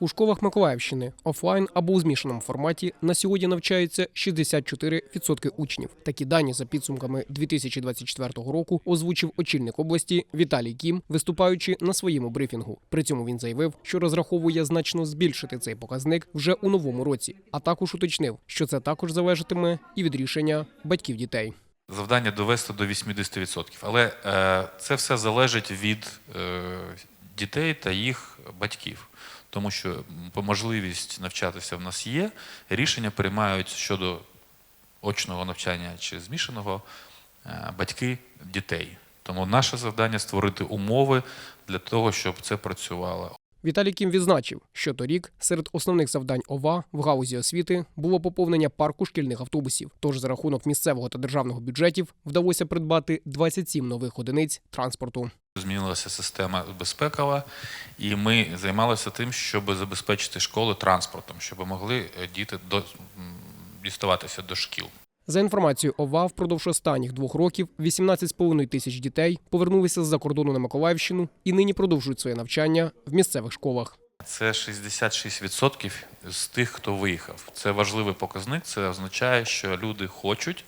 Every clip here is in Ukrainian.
У школах Миколаївщини офлайн або у змішаному форматі на сьогодні навчаються 64% учнів. Такі дані за підсумками 2024 року озвучив очільник області Віталій Кім, виступаючи на своєму брифінгу. При цьому він заявив, що розраховує значно збільшити цей показник вже у новому році, а також уточнив, що це також залежатиме і від рішення батьків дітей. Завдання довести до 80%. Але е, це все залежить від е, дітей та їх батьків. Тому що можливість навчатися в нас є, рішення приймають щодо очного навчання чи змішаного е, батьки дітей. Тому наше завдання створити умови для того, щоб це працювало. Віталій Кім відзначив, що торік серед основних завдань ОВА в галузі освіти було поповнення парку шкільних автобусів. Тож за рахунок місцевого та державного бюджетів вдалося придбати 27 нових одиниць транспорту. Змінилася система безпекова, і ми займалися тим, щоб забезпечити школи транспортом, щоб могли е, діти до, діставатися до шкіл. За інформацією ОВА, впродовж останніх двох років 18,5 тисяч дітей повернулися з-за кордону на Миколаївщину і нині продовжують своє навчання в місцевих школах. Це 66% з тих, хто виїхав. Це важливий показник. Це означає, що люди хочуть,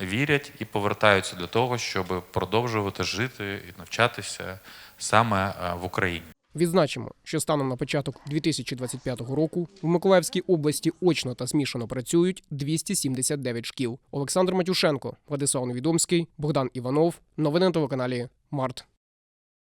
вірять і повертаються до того, щоб продовжувати жити і навчатися саме е, в Україні. Відзначимо, що станом на початок 2025 року в Миколаївській області очно та змішано працюють 279 шкіл. Олександр Матюшенко, Владислав Невідомський, Богдан Іванов. Новини на телеканалі Март.